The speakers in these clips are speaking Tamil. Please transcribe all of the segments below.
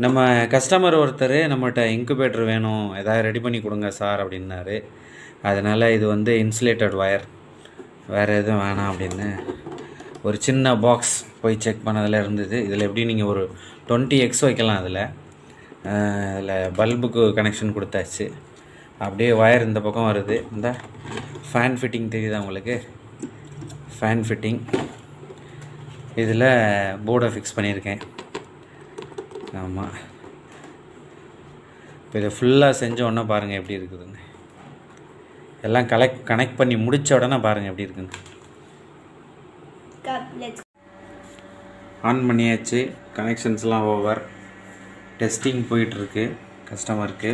நம்ம கஸ்டமர் ஒருத்தர் நம்மகிட்ட இன்குபேட்டர் வேணும் ஏதாவது ரெடி பண்ணி கொடுங்க சார் அப்படின்னாரு. அதனால் இது வந்து இன்சுலேட்டட் ஒயர் வேறு எதுவும் வேணாம் அப்படின்னு. ஒரு சின்ன பாக்ஸ் போய் செக் பண்ணதில் இருந்தது. இதில் எப்படி நீங்கள் ஒரு டுவெண்ட்டி எக்ஸ் வைக்கலாம் அதில். அதில் பல்புக்கு கனெக்ஷன் கொடுத்தாச்சு. அப்படியே ஒயர் இந்த பக்கம் வருது. இந்த ஃபேன் ஃபிட்டிங் தெரியுதா உங்களுக்கு? ஃபேன் ஃபிட்டிங் இதில் போர்டை ஃபிக்ஸ் பண்ணியிருக்கேன். ஆமாம் இப்போ இதை ஃபுல்லாக செஞ்ச உடனே பாருங்கள் எப்படி இருக்குதுங்க எல்லாம் கலெக்ட் கனெக்ட் பண்ணி முடித்த உடனே பாருங்கள் எப்படி let's ஆன் பண்ணியாச்சு. கனெக்ஷன்ஸ்லாம் ஓவர் டெஸ்டிங் போயிட்டுருக்கு. கஸ்டமருக்கு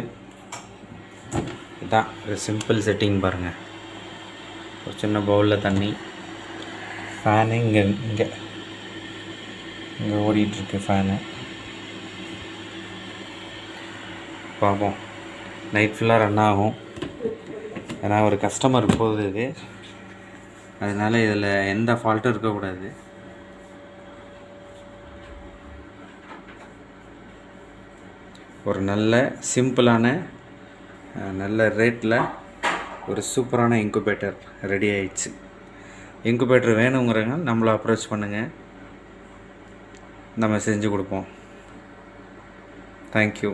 இதான் ஒரு சிம்பிள் செட்டிங் பாருங்கள் ஒரு சின்ன பவுலில் தண்ணி. ஃபேனு இங்கே இங்கே. இங்கே ஓடிட்டுருக்கு ஃபேனு பார்ப்போம் நைட் ஃபுல்லாக ரன் ஆகும். ஏன்னா ஒரு கஸ்டமர் போகுது இது. அதனால் இதில் எந்த ஃபால்ட்டும் இருக்கக்கூடாது. ஒரு நல்ல சிம்பிளான நல்ல ரேட்டில் ஒரு சூப்பரான இன்குபேட்டர் ரெடி ஆயிடுச்சு. இன்குபேட்டர் வேணுங்கிறவங்க நம்மளை அப்ரோச் பண்ணுங்கள் நம்ம செஞ்சு கொடுப்போம். தேங்க்யூ